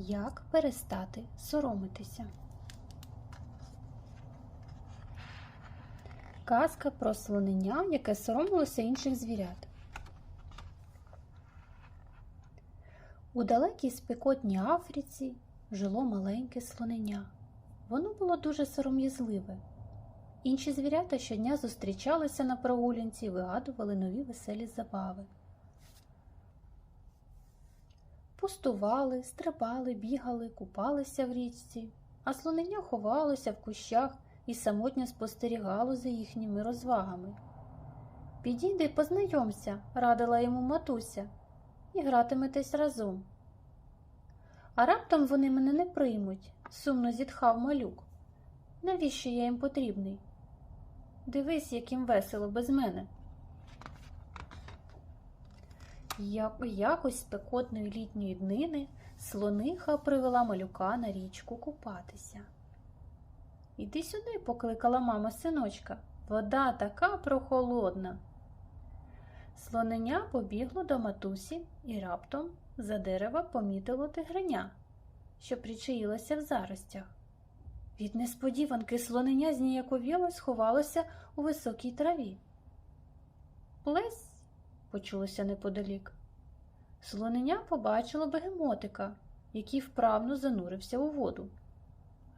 Як перестати соромитися? Казка про слонення, яке соромилося інших звірят. У далекій спекотній Африці жило маленьке слонення. Воно було дуже сором'язливе. Інші звірята щодня зустрічалися на прогулянці і вигадували нові веселі забави. Пустували, стрибали, бігали, купалися в річці, а слонення ховалося в кущах і самотньо спостерігало за їхніми розвагами. Підійди, познайомся, радила йому матуся, і гратиметесь разом. А раптом вони мене не приймуть, сумно зітхав малюк. Навіщо я їм потрібний? Дивись, яким весело без мене. Як... Якось спекотної літньої днини слониха привела малюка на річку купатися. Іди сюди, покликала мама синочка. Вода така прохолодна. Слоненя побігло до матусі і раптом за дерева помітило тигриня, що причаїлося в заростях. Від несподіванки слоненя зніяковіло сховалося у високій траві. Плесь, почулося неподалік. Слоненя побачило бегемотика, який вправно занурився у воду.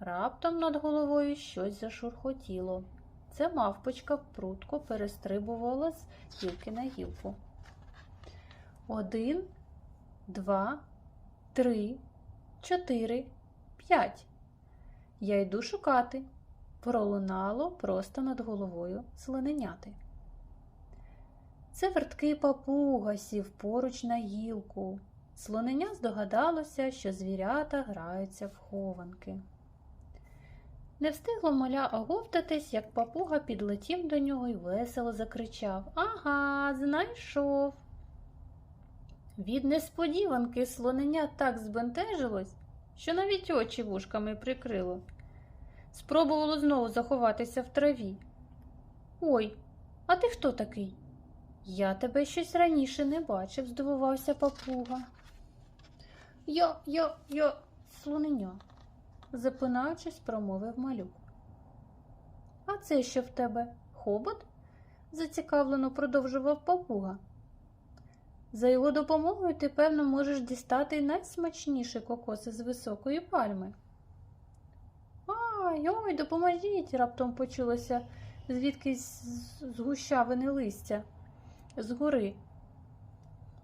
Раптом над головою щось зашурхотіло. Це мавпочка прутко перестрибувала з гілки на гілку. Один, два, три, чотири, п'ять. Я йду шукати. Пролунало просто над головою слоненяти. Це верткий папуга сів поруч на гілку. Слоненя здогадалося, що звірята граються в хованки. Не встигло маля оговтатись, як папуга підлетів до нього і весело закричав Ага, знайшов. Від несподіванки слоненя так збентежилось, що навіть очі вушками прикрило. Спробувало знову заховатися в траві. Ой, а ти хто такий? Я тебе щось раніше не бачив, здивувався папуга. Я, я, я, слоненя, запинаючись, промовив малюк. А це що в тебе? Хобот? зацікавлено продовжував папуга. За його допомогою ти, певно, можеш дістати найсмачніші кокоси з високої пальми. Ай, ой, допоможіть, раптом почулося звідкись з гущавини листя згори.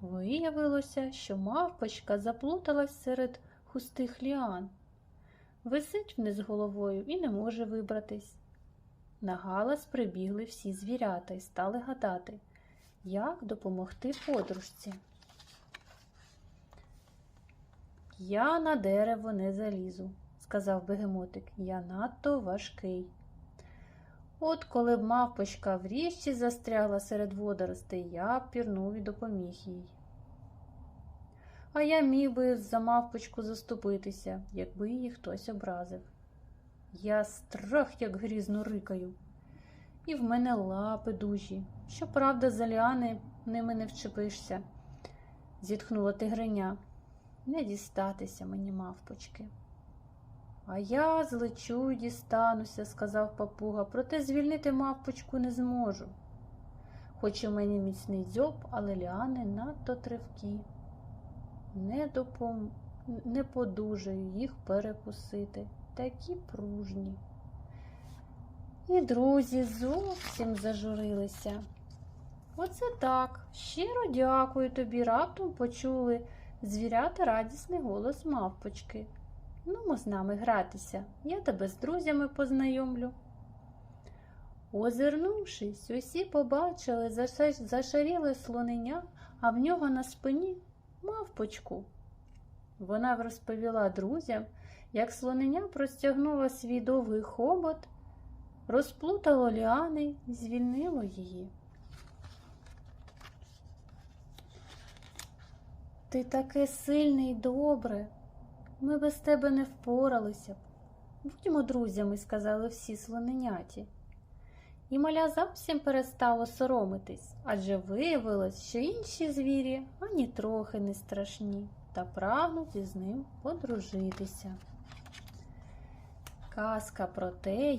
Виявилося, що мавпочка заплуталась серед хустих ліан, висить вниз головою і не може вибратись. На галас прибігли всі звірята і стали гадати, як допомогти подружці. Я на дерево не залізу, сказав бегемотик, я надто важкий. От коли б мавпочка в річці застрягла серед водоростей, я б пірнув і допоміг їй. А я міг би за мавпочку заступитися, якби її хтось образив. Я страх, як грізно рикаю, і в мене лапи дужі. Щоправда, за ліани ними не вчепишся, зітхнула тигриня. Не дістатися мені мавпочки. А я злечу й дістануся, сказав папуга, проте звільнити мавпочку не зможу. Хоч у мене міцний дзьоб, але ліани надто тривкі. Не допом... не подужаю їх перекусити, такі пружні. І друзі зовсім зажурилися. Оце так. Щиро дякую тобі. Раптом почули звірята радісний голос мавпочки. Нумо з нами гратися, я тебе з друзями познайомлю. Озирнувшись, усі побачили зашаріле слонення, а в нього на спині мавпочку. Вона розповіла друзям, як слонення простягнуло свій довгий хобот, розплутало ліани і звільнило її. Ти таке сильне й добре, ми без тебе не впоралися б. Будьмо друзями, сказали всі слоненяті. І маля зовсім перестало соромитись, адже виявилось, що інші звірі ані трохи не страшні, та прагнуть із ним подружитися. Казка про те,